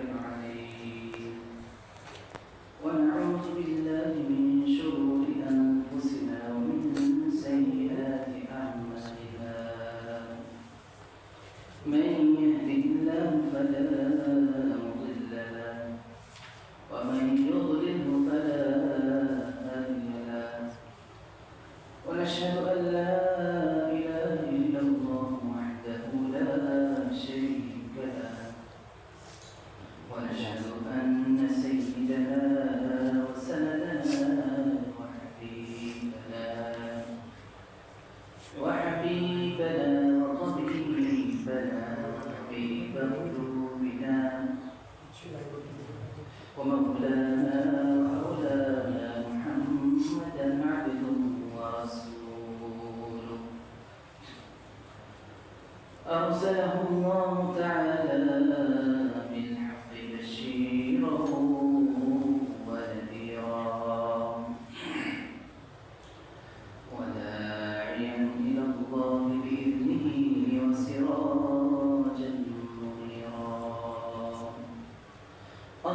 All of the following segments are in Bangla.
in our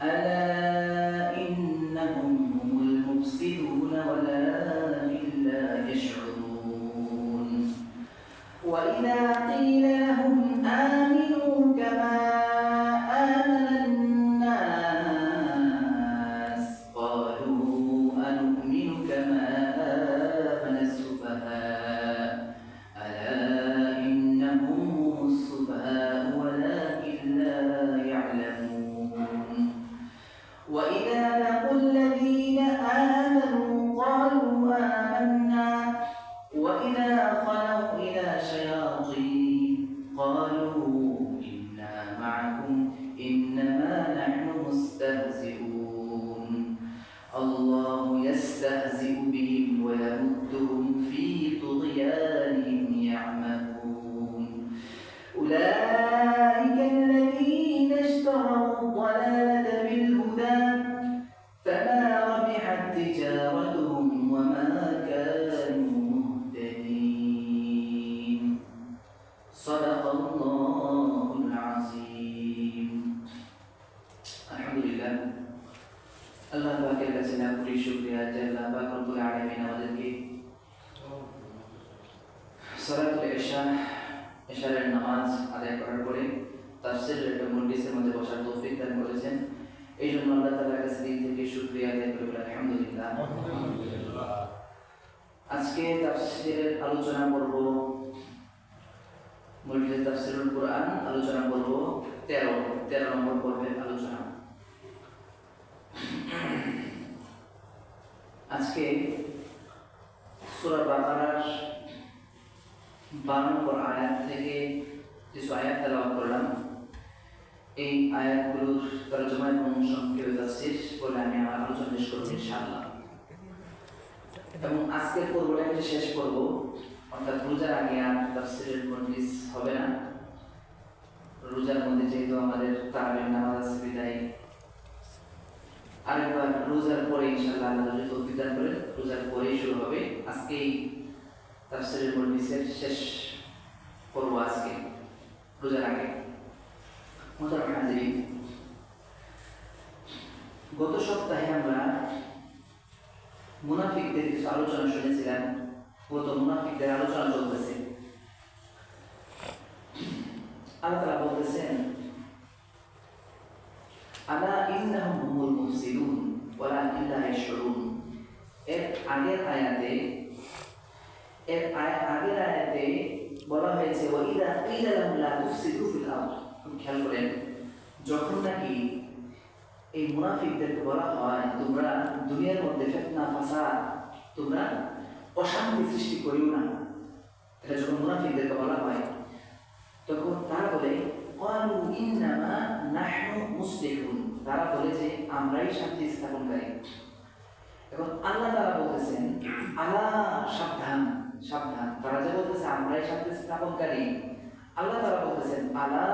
And আল্লাহ পাকের কাছে লাখ কোটি শুকরিয়া। যে আল্লাহ পাক রব্বুল আলামিন আমাদেরকে সালাতুল ইশা ইশারের নামাজ আদায় করার পরে একটা মজলিসের মধ্যে বসার তৌফিক দান করেছেন। এই জন্য আল্লাহ তাআলার কাছে দিল থেকে শুকরিয়া আদায় করে বলে আলহামদুলিল্লাহ। আজকে তাফসীরের আলোচনা করব মজলিস তাফসীরুল কোরআন আলোচনা করব 13 13 নম্বর পর্বের আলোচনা। আজকে সূরা বাকারার 12 নম্বর আয়াত থেকে কিছু আয়াত তেলাওয়াত করলাম। এই আয়াতগুলোর তরজমা এবং সংক্ষেপে বলে আমি আমার আলোচনা শেষ করব ইনশাআল্লাহ। এবং আজকের পর্বটা আমি শেষ করব, অর্থাৎ রোজার আগে আর তাফসীরের হবে না। রোজার মধ্যে যেহেতু আমাদের তারাবির নামাজ আছে, বিদায় আরেকবার রোজা রোজার পরে ইনশাআল্লাহ আল্লাহ যদি করেন রোজার পরেই শুরু হবে। আজকেই তাফসিরের শেষ পর্ব আজকে, রোজার আগে। গত সপ্তাহে আমরা মুনাফিকদের কিছু আলোচনা শুনেছিলাম। গত মুনাফিকদের আলোচনা চলতেছে। আল্লাহ তাআলা বলতেছেন, আলা হুমুল মুফসিদুন ওয়ালাকিন লা ইয়াশউরুন। এর আগের আয়াতে, এর আগের আয়াতে বলা হয়েছে, ওয়া ইদা কিলা লাহুম লা তুফসিদু ফিল আরদ। খেয়াল করেন, যখন নাকি এই মুনাফিকদেরকে বলা হয়, তোমরা দুনিয়ার মধ্যে ফিতনা, ফাসাদ, তোমরা অশান্তি সৃষ্টি করিও না। এটা যখন মুনাফিকদেরকে বলা হয়, তখন তারা বলে ক্বালু ইন্নামা নাহনু মুসলিহুন। তারা বলে যে আমরাই শান্তি স্থাপনকারী। এবং আল্লাহ তারা বলতেছেন, আলা সাবধান সাবধান। তারা যে বলতেছে, আমরাই শান্তি স্থাপনকারী। আল্লাহ তারা বলতেছেন, আলা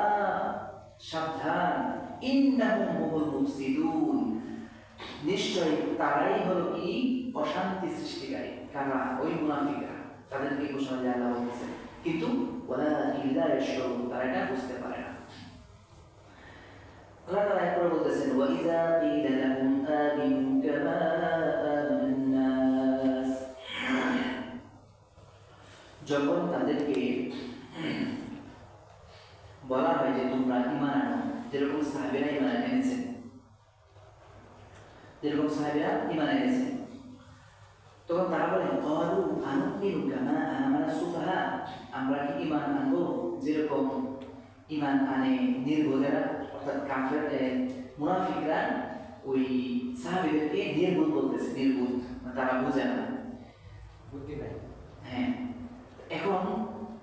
সাবধান, ইন্নাহুম হুমুল মুফসিদুন। নিশ্চয় তারাই হলো কি? অশান্তি সৃষ্টিকারী। কারা? ওই মুনাফিকরা। তাদেরকে ঘোষণা দিয়ে আল্লাহ বলতেছেন। কিন্তু ওরা ইল্লা তারা এটা বুঝতে পারে যখন তাদেরকে বলা হয় যে তোমরা ঈমান আনো, যেরকম সাহাবীরা ঈমান এনেছেন, যেরকম সাহাবীরা ঈমান এনেছেন, তখন তারা বলেন, ক্বালু আনুমিনু কামা আমানা সুফাহা আমরা কি ঈমান আনব? যেরকম ঈমান আনে নির্বোধেরা কাফের মুনাফিকরা ওই সাহাবিদেরকে নির্বুধ বলতেছে নির্বুধ তারা বোঝে না বুদ্ধি নাই হ্যাঁ এখন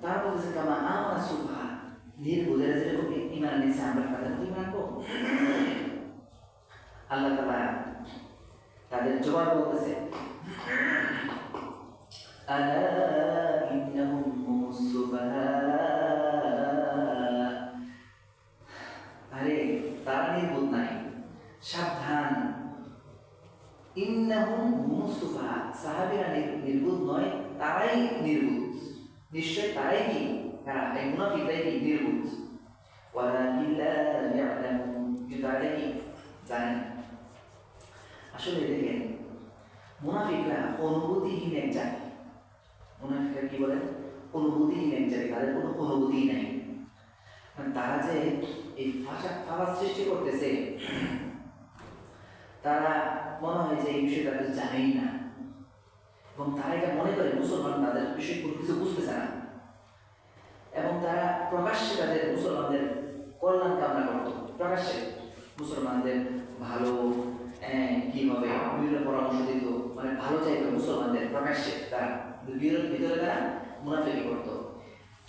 তারা বলতেছে কামা আমরা সুভা নির্বুধেরা যেরকম ইমান নিয়েছে আমরা তাদের কি মানবো আল্লাহ তালা তাদের জবাব বলতেছে আলা ইন্নাহুম মুসলিম লা ইয়ালামুন কিন্তু তারা জানেন। আসলে দেখেন মুনাফিকরা অনুভূতিহীন এক জাতি। মুনাফিকরা কি বলেন অনুভূতিহীন এক জাতি। তাদের কোনো অনুভূতি নাই। মানে তারা যে এই ভাষা ফাঁকা সৃষ্টি করতেছে, তারা মনে হয় যে এই বিষয়ে তাদের জানেই না। এবং তারা এটা মনে করে, মুসলমান তাদের বিষয়ে কোনো কিছু বুঝতেছে না। এবং তারা প্রকাশ্যে তাদের মুসলমানদের কল্যাণ কামনা করত। প্রকাশ্যে মুসলমানদের ভালো কি হবে, বিভিন্ন পরামর্শ দিত। মানে ভালো চাইতো মুসলমানদের প্রকাশ্যে তারা। বিরোধ ভিতরে তারা মুনাফিকি করত।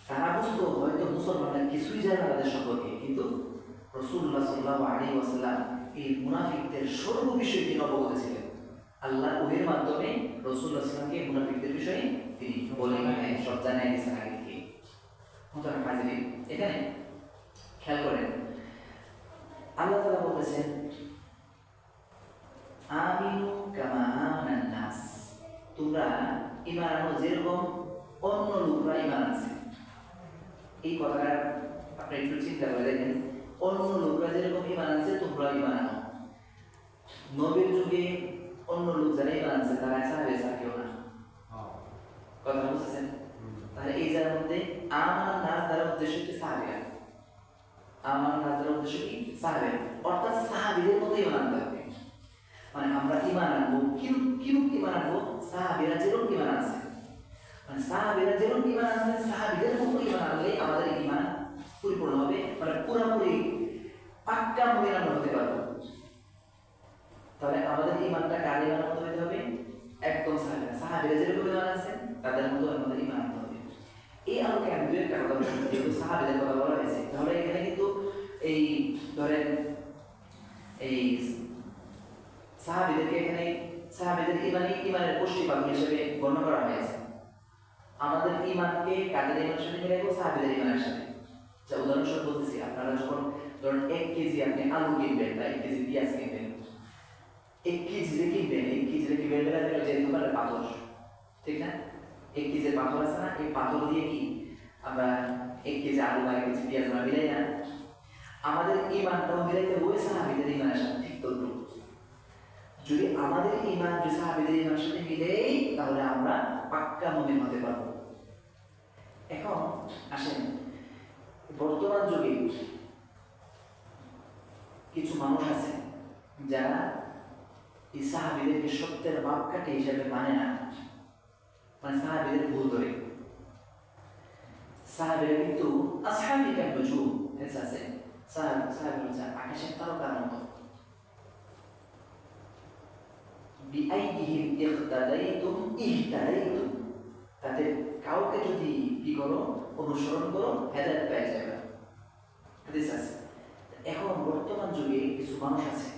তারা বুঝতো হয়তো মুসলমানরা কিছুই জানে তাদের সম্পর্কে, কিন্তু রসুল্লাহ সাল্লাহ আলী ওয়াসাল্লাম এই মুনাফিকদের সর্ব বিষয়ে তিনি অবগত ছিলেন। আল্লাহ ওহির মাধ্যমে রসুল্লাহ সাল্লামকে মুনাফিকদের বিষয়ে তিনি বলে হ্যাঁ সব জানাই দিয়েছেন আগে থেকে এখানে খেয়াল করেন, আল্লাহ তাআলা বলতেছেন, আমিনু কামা নাস। তোমরা আনো যেরকম অন্য লোকরা ঈমান আছে এই কথাটা আপনি একটু চিন্তা করে দেখেন, অন্য লোকরা যেরকম ঈমান আছে তোমরা ঈমান আনো। নবীর যুগে অন্য লোক যারা ঈমান আছে তারা সাহাবে কেউ না কথা বুঝতেছেন তাহলে এই যার মধ্যে আমার নাচ দ্বারা উদ্দেশ্য হচ্ছে সাহাবিরা আমার নাচ দ্বারা উদ্দেশ্য কি সাহাবে অর্থাৎ সাহাবিদের মতোই মানতে হবে মানে আমরা ইমান আনব কিরূপ কিরূপ ইমান আনব যেরকম ইমান আছে মানে সাহাবিরা যেরকম ইমান আছে সাহাবিদের মতো ইমান আনলে আমাদের ইমান পরিপূর্ণ হবে মানে পুরোপুরি পাক্কা আমরা হতে পারব তাহলে আমাদের ইমানটা কার ইমানের মতো হতে হবে একদম সাহাবিরা সাহাবিরা যেরকম ইমান আছে তাদের মতো আমাদের ইমান আনতে হবে এই আলোকে আমি দু একটা কথা যেহেতু সাহাবিদের কথা বলা হয়েছে তাহলে এখানে কিন্তু এই ধরেন এই সাহাবিদেরকে এখানে সাহাবিদের ইমানই ইমানের পুষ্টি পালন হিসেবে গণ্য করা হয়েছে। আমাদের ইমানকে কাদের ইমানের সাথে মিলাইবো সাহাবিদের ইমানের সাথে। যা উদাহরণস্বরূপ বলতেছি, আপনারা যখন ধরুন এক কেজি আপনি আলু কিনবেন বা এক কেজি পেঁয়াজ কিনবেন, এক কেজি যে কিনবেন, এক কেজি যে কিনবেন যে দোকানে পাথর, ঠিক না? এক কেজি পাথর আছে না, এই পাথর দিয়ে কি আমরা এক কেজি আলু বা এক কেজি পেঁয়াজ আমরা মিলাই না? আমাদের ইমানটাও মিলাইতে ওই সাহাবিদের ইমানের সাথে, ঠিক তদ্রু যদি আমাদের ইমান যদি সাহাবিদের ইমানের সাথে মিলেই, তাহলে আমরা পাক্কা মমিন হতে পারব। এখন আসেন, বর্তমান যুগে কিছু মানুষ আছে যারা এই সাহাবিদেরকে সত্যের মাপকাঠি হিসাবে মানে না। মানে সাহাবিদের ভুল ধরে। সাহাবিরা কিন্তু আসহাবি কেন বুঝু হেস আছে। সাহাবি সাহাবি হচ্ছে আকাশের তারকার মতো। বিআইদিহিম ইখতাদাইতুম ইহতাদাইতুম তাদের কাউকে যদি কি করো, অনুসরণ করো, হেদায়েত পেয়ে যাবে হাদিস আছে। এখন বর্তমান যুগে কিছু মানুষ আছে।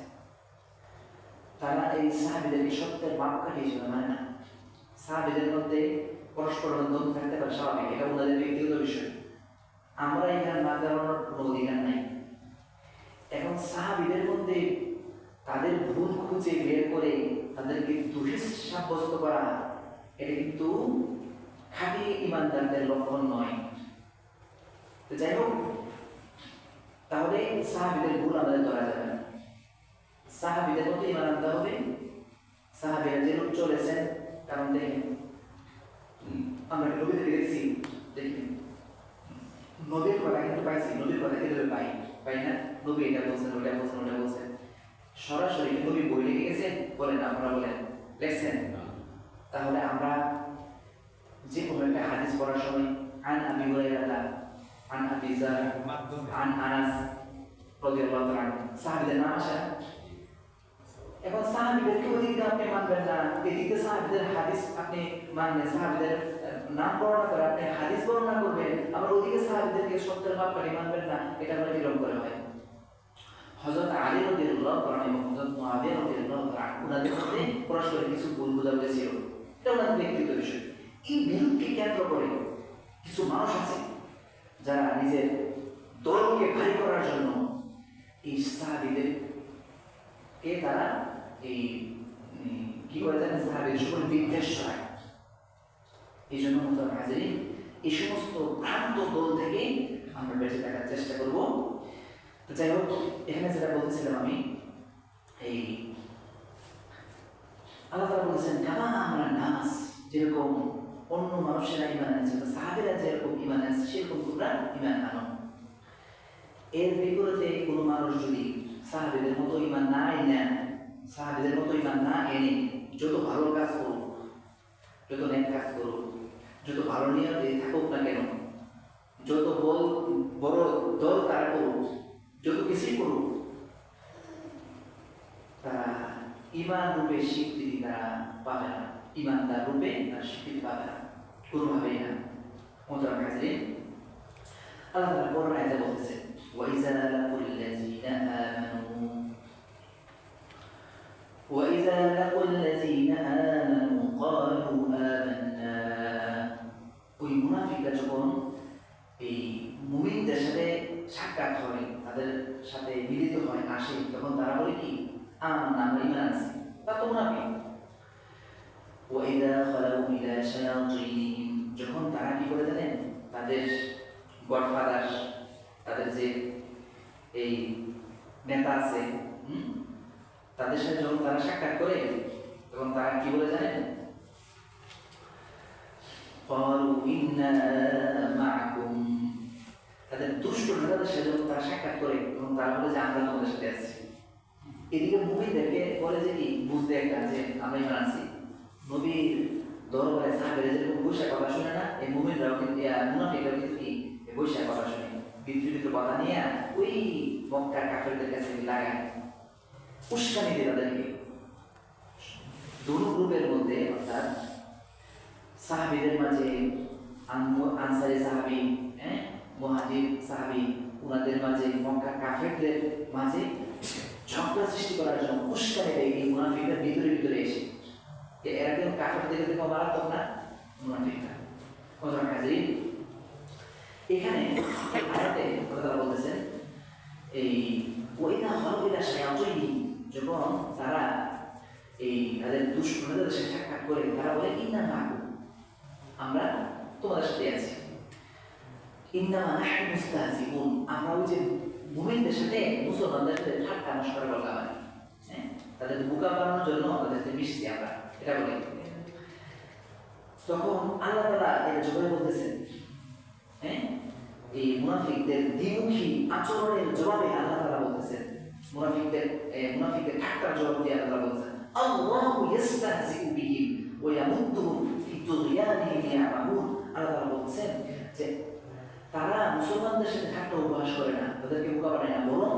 তারা এই সাহাবিদেরকে সত্যের মাপকাঠি হিসেবে মানে না। সাহাবিদের মধ্যে পরস্পর দ্বন্দ্ব থাকতে পারে স্বাভাবিক, এটা ওনাদের ব্যক্তিগত বিষয়। আমরা এখানে না দেওয়ানোর কোনো অধিকার নাই। এখন সাহাবিদের মধ্যে তাদের ভুল খুঁজে বের করে তাদেরকে দোষী সাব্যস্ত করা এটা কিন্তু খাঁটি ইমানদারদের লক্ষণ নয়। তো যাই হোক, তাহলে সাহাবিদের ভুল আমাদের ধরা যাবে না। সাহাবিদের মতো ইমান আনতে হবে। সাহাবিরা যেরূপ চলেছেন, কারণ দেখেন আমরা নবীদের দেখছি, দেখেন নবীর কথা কিন্তু পাইছি নবীর কথা কিন্তু পাই পাই না? নবী এটা বলছেন ওটা বলছেন ওটা বলছেন। সরাসরি কবি বই লিখে গেছেন বলেন আপনারা বলেন লেখছেন। তাহলে আমরা যে কোনো একটা হাদিস পড়ার সময় আন আবি হুরায়রা আন আবি জার আন আনাস রাদিয়াল্লাহু তাআলা সাহাবীদের নাম আসে? এখন সাহাবীদেরকে ওদিকে আপনি মানবেন না। এদিকে সাহাবীদের হাদিস আপনি মানবেন। সাহাবীদের নাম বর্ণনা করে আপনি হাদিস বর্ণনা করবেন। আবার ওদিকে সাহাবীদেরকে সত্যের মাপকাঠি মানবেন না। এটা আমরা কীরকম করে হয়। হযরত আলী রাদিয়াল্লাহু তাআলা এবং হযরত মুআবিয়া রাদিয়াল্লাহু তাআলা ওনাদের মধ্যে পরস্পর কিছু ভুল বোঝাবুঝি ছিল। এটা ওনাদের ব্যক্তিগত বিষয়। এই বিরোধকে কেন্দ্র করে কিছু মানুষ আছে যারা নিজের দলকে ভারী করার জন্য এই সাহাবিদের কে তারা এই কি করে জানেন সাহাবিদের সকল বিদ্বেষ হয় এই জন্য হাজিরি এই সমস্ত ভ্রান্ত দল থেকে আমরা বেঁচে থাকার চেষ্টা করব। তো যাই হোক, এখানে যেটা বলতেছিলাম আমি, এই আল্লাহ বলেছেন, কামা আমরা নাস যেরকম অন্য মানুষেরা ইমান আনছে তো সাহাবিরা যেরকম ইমান আনছে সেরকম তোমরা ইমান আনো। এর বিপরীতে কোনো মানুষ যদি সাহাবিদের মতো ইমান না নেন সাহাবিদের মতো ইমান না এনে যত ভালো কাজ করুক, যত নেক কাজ করুক, যত ভালো নিয়তে থাকুক না কেন, যত বল, বড় দল তারা করুক যতকে সেই করুক তারা ইমান রূপে স্বীকৃতি তারা পাবে না ইমানদার রূপে তারা স্বীকৃতি পাবে না কোনোভাবেই না মোতারাম কাজে আল্লাহ তারা করোনায় বলতেছে ওয়াইজা কুল্লাজিনা নেতাদের সাথে যখন তারা সাক্ষাৎ করে তখন তারা বলে যে আমরা তোমাদের সাথে আছি। এদিকে মুমিনদেরকে বলে যে কি, বুঝতে একটা যে আমরা ইমান আছি নবীর দরবারে সাহাবেরা যেরকম বৈশাখ কথা শুনে না, এই মুমিনরাও কিন্তু মুনাফিকরাও কিন্তু কি বৈশাখ কথা শুনে। বিদ্রুপিত কথা নিয়ে ওই মক্কার কাফেরদের কাছে লাগায়। উস্কানি দিয়ে তাদেরকে। দুটো গ্রুপের মধ্যে অর্থাৎ সাহাবিদের মাঝে আন- আনসারি সাহাবি হ্যাঁ মুহাজির সাহাবি ওনাদের মাঝে মক্কা কাফেরদের মাঝে ঝগড়া সৃষ্টি করার জন্য উস্কানি দেয় এই মুনাফিকরা ভিতরে ভিতরে এসে। এরা কিন্তু কাফেরদের থেকে মারাত্মক না? মুনাফিকরা। কোথাও হাজির এখানে আয়াতে কথা বলতেছেন, এই ওইটা হলবিলা শায়াতিনি, যখন তারা এই তাদের দুশ্মনে তাদের সাথে সাক্ষাৎ করে, তারা বলে, ইন্না মাহু আমরা তোমাদের সাথে আছি। ইন্নামা নাহনু মুস্তাহজিউন আমরা ওই যে মুমিনদের সাথে মুসলমানদের সাথে ঠাট্টা মশকরা করলাম আর হ্যাঁ? তাদের বোকা বানানোর জন্য তাদের মিশছি আমরা এটা বলি। তখন আল্লাহ তালা এর জবাবে বলতেছেন হ্যাঁ? এই মুনাফিকদের দ্বিমুখী আচরণের জবাবে আল্লাহ তালা বলতেছেন, মুনাফিকদের মুনাফিকদের ঠাট্টার জবাব দিয়ে আল্লাহ বলতেছেন, আল্লাহু ইস্তাহজিউ বিহিম ওয়া ইয়ামুদ্দুহুম ফি তুগয়ানিহিম ইয়ামাহুন আল্লাহ বলছেন যে তারা মুসলমানদের সাথে ঠাট্টা উপহাস করে না, তাদেরকে বোকা বানায় না। বরং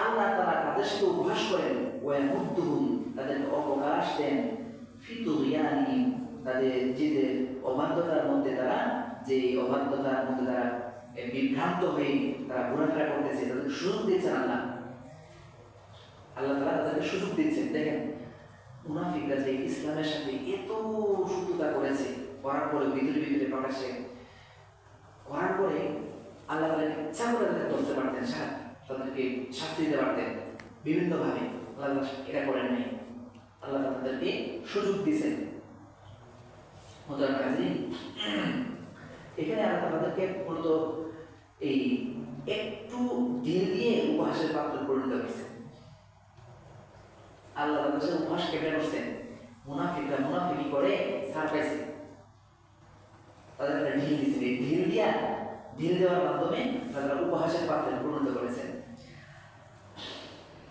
আল্লাহ তারা তাদের সাথে উপহাস করেন, ওয়ামুদ্দুহুম, তাদেরকে অবকাশ দেন। ফিতুরিয়ানি তাদের নিজেদের অবাধ্যতার মধ্যে তারা যে অবাধ্যতার মধ্যে তারা বিভ্রান্ত হয়ে তারা ঘোরাফেরা করতেছে তাদের সুযোগ দিচ্ছেন আল্লাহ। আল্লাহ তারা তাদেরকে সুযোগ দিচ্ছেন দেখেন, মুনাফিকরা যে ইসলামের সাথে এত শত্রুতা করেছে করার পরে ভিতরে ভিতরে প্রকাশে করার পরে আল্লাহ তালা ইচ্ছা করে তাদের ধরতে পারতেন তাদেরকে শাস্তি দিতে পারতেন। বিভিন্নভাবে আল্লাহ এটা করেন নাই। আল্লাহ তাদেরকে সুযোগ দিয়েছেন। কাজী এখানে আল্লাহ তাদেরকে মূলত এই একটু ঢিল দিয়ে উপহাসের পাত্র পরিণত হয়েছে আল্লাহ সে উপহাস কেটে করছেন মুনাফিকরা মুনাফিকি করে পাইছে। তাদের একটা ঢিল দিয়েছেন এই ঢিল দিয়া ঢিল দেওয়ার মাধ্যমে তারা উপহাসের পাত্রে পরিণত করেছেন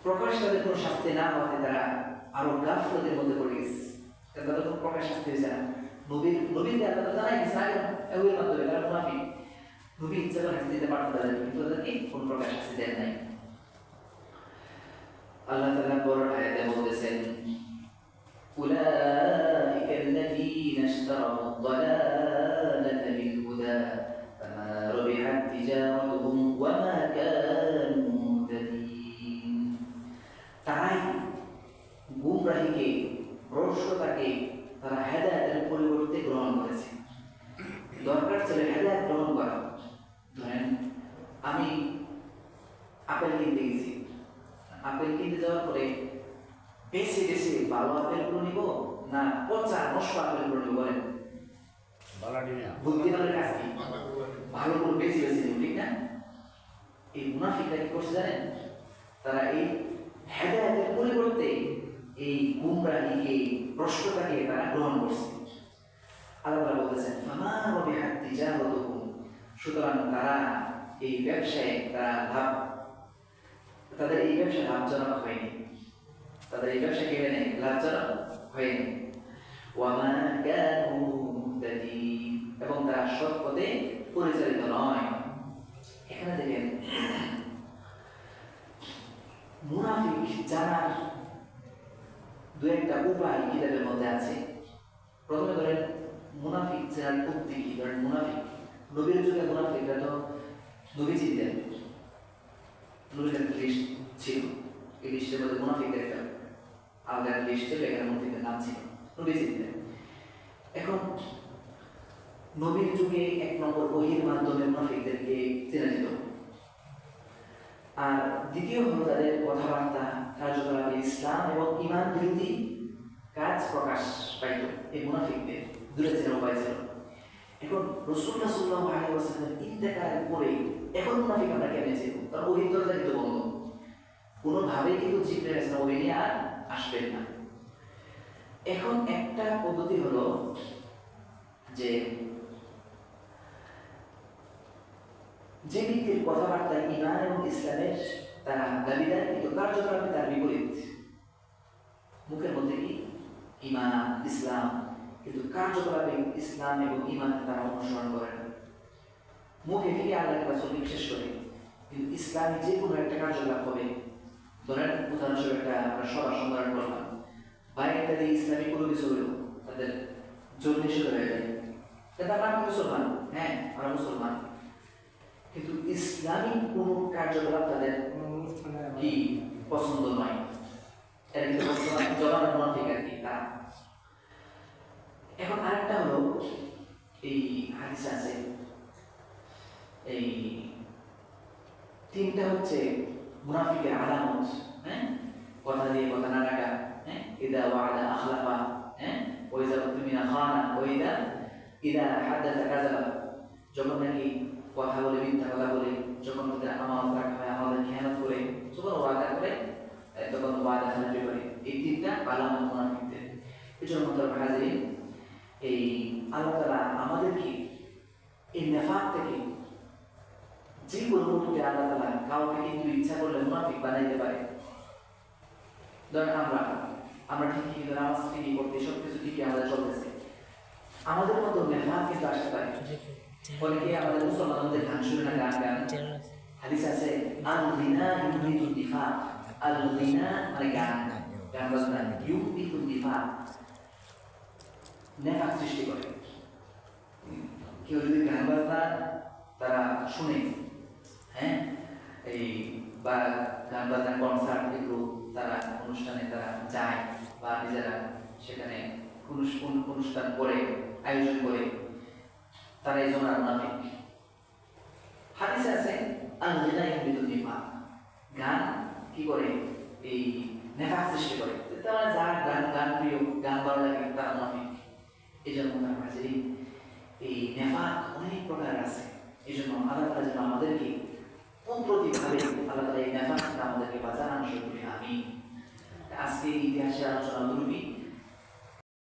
প্রকাশ তাদের কোনো শাস্তি না হওয়াতে তারা আরো গাফলতের মধ্যে পড়ে গেছে কারণ তাদের কোনো প্রকাশ শাস্তি হয়েছে না নবীর নবীর আল্লাহ তাআলা জানাই গেছে আগে এগুলোর মাধ্যমে তারা মুনাফিক নবী ইচ্ছা করে শাস্তি দিতে পারতেন তাদের কিন্তু তাদেরকে কোনো প্রকাশ শাস্তি দেন নাই আল্লাহ তাআলা পরের আয়াতে বলতেছেন أولئك الذين اشتروا الضلالة ভালো আপেলগুলো নিব? না পচা নষ্ট আপেলগুলো নিব বলেন বুদ্ধিমানের কাজ কি? ভালো করে বেশি বেশি নিব ঠিক না? এই মুনাফিকরা কি করছে জানেন? তারা এই হেদায়তের পরিবর্তে এই গুমরাহি এই প্রশ্নটাকে তারা গ্রহণ করছে। আল্লাহ বলতেছেন ফামা রবিহাত তিজারাতুহুম সুতরাং তারা এই ব্যবসায় তারা লাভ তাদের এই ব্যবসা লাভজনক হয়নি। তাদের এই ব্যবসা কি হয়নি লাভজনক হয়নি ওয়ামা কানু মুহতাদিন এবং তারা সৎ পথে পরিচালিত নয়। এখানে দেখেন, মুনাফিক জানার দু একটা উপায় কিতাবের মধ্যে আছে। প্রথমে ধরেন, মুনাফিক চেনার উক্তি কি? ধরেন মুনাফিক। নবীর যুগে মুনাফিকরা তো নবী চিনতেন নবীর ছিল। এই লিস্টের মধ্যে মুনাফিকদের একটা আলাদা একটা লিস্ট ছিল এখানে মুনাফিকদের নাম ছিল। নবী চিনতেন এখন নবীর যুগে এক নম্বর বহির মাধ্যমে মুনাফিকদেরকে চেনা যেত। আর দ্বিতীয় হলো তাদের কথাবার্তা, কার্যকলাপে ইসলাম এবং ইমান বিরোধী কাজ প্রকাশ পাইত। এই মুনাফিকদের দূরে চেনা উপায় ছিল। এখন রসুল্লাহ সাল্লাহ আলী ওয়াসাল্লাম ইন্তেকালের পরে এখন মুনাফিক আমরা কেমনে ছিল কারণ ওই দরজা কিন্তু বন্ধ। কোনোভাবেই কিন্তু জিব্রাইল ইসলাম ওই নিয়ে আর আসবেন না। এখন একটা পদ্ধতি হলো যে যে ব্যক্তির কথাবার্তা ইমান এবং ইসলামের তারা দাবিদার কিন্তু কার্যকলাপে তার বিপরীত। মুখের মধ্যে কি? ইমান ইসলাম, কিন্তু কার্যকলাপে ইসলাম এবং ইমান তারা অনুসরণ করে মুখে থেকে আল্লাহ রাসূল বিশেষ করে, কিন্তু ইসলামী যে কোনো একটা কার্যকলাপ হবে। ধরেন উদাহরণস্বরূপ একটা আমরা সবার সম্মেলন করলাম। বা একটা দিয়ে ইসলামী কোনো কিছু হলো তাদের জন্য শুরু হয়ে যায়। তাদের আমরা মুসলমান হ্যাঁ আমরা মুসলমান। কিন্তু ইসলামিক কোনো কার্যকলাপ তাদের কি পছন্দ নয়। মুনাফিক আর কি তা এখন আরেকটা হলো এই হাদিস আছে, এই তিনটা হচ্ছে মুনাফিকের আলামত হ্যাঁ? কথা দিয়ে কথা না রাখা হ্যাঁ? ইদা ওয়াদা আখলাফা হ্যাঁ? ওইদা তুমিনা খানা, ওইদা ইদা হাদাসা কাযাবা। যখন নাকি কথা বলে, মিথ্যা কথা বলে, যখন ওদের আমানত রাখা হয়, আমাদের খেয়ানত করে, যখন ওয়াদা করে তখন ওয়াদা খালাপি করে এই তিনটা আলামত মুনাফিকদের। এই জন্য মতো হাজির এই আল্লাহ তাআলা আমাদেরকে এই নেফাক থেকে যে কোনো আল্লাহ কাউকে কিন্তু ইচ্ছা করলে মুনাফিক বানাইতে পারে। ধরেন আমরা আমরা ঠিকই কিন্তু নামাজ ঠিকই করতে সব কিছু ঠিকই আমাদের চলতেছে। আমাদের মতো নেফাক কিন্তু আসতে পারে। অনেকে আমাদের মুসলমানদের গান শুনে না গান গান। হাদিস আছে আল দিফা আল মানে গান গান বাজনা দিফা নেফাক সৃষ্টি করে। কেউ যদি গান বাজনা তারা শুনে। হ্যাঁ? এই বা গান বাজনা কনসার্ট এগুলো তারা অনুষ্ঠানে তারা যায় বা নিজেরা সেখানে অনুষ্ঠান করে আয়োজন করে। তারা এই জন্য মুনাফিক হাদিসে আছে আল গিনা ইউবিতু দিফা গান কি করে? এই নেফাক সৃষ্টি করে। তারা যার গান গান প্রিয়, গান ভালো লাগে তারা মুনাফিক এই জন্য হয় যে এই নেফাক অনেক প্রকার আছে। এই জন্য আল্লাহ যেন আমাদেরকে প্রতিভাবে আল্লাহ তালা এই থেকে আমাদেরকে বাঁচান আমি আজকে ইতিহাসের আলোচনা দুর্বি